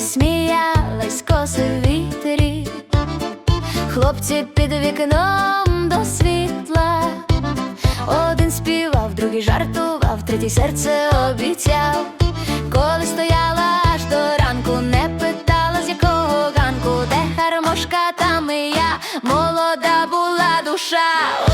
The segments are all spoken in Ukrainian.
Сміялись коси вітрі, хлопці під вікном до світла, один співав, другий жартував, третій серце обіцяв, коли стояла аж до ранку, не питала, з якого ганку, де гармошка, там і я. Молода була душа.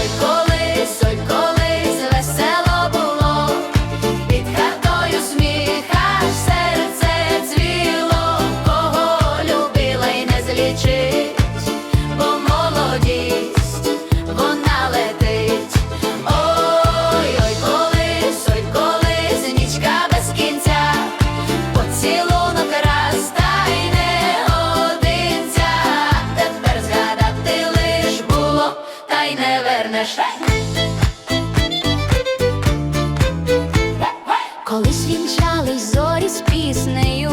Й не вернеш. Колись вінчались зорі з піснею,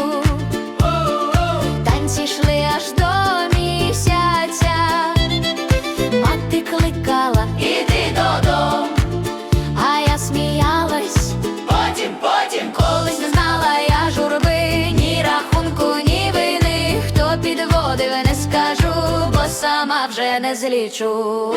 танці йшли аж до місяця. Мати кликала, іди додому, а я сміялась. Потім, потім, колись не знала я журби, ні рахунку, ні вини. Хто підводив, не скажу, бо сама вже не злічу.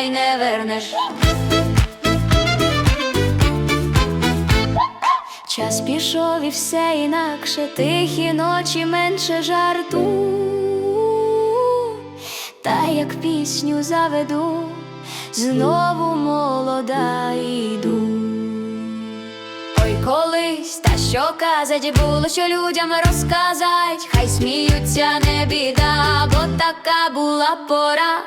Й не вернеш. Час пішов і все інакше, тихі ночі менше жарту. Та як пісню заведу, знову молода йду. Ой, колись, та що казать було, що людям розказать, хай сміються, не біда, бо така була пора.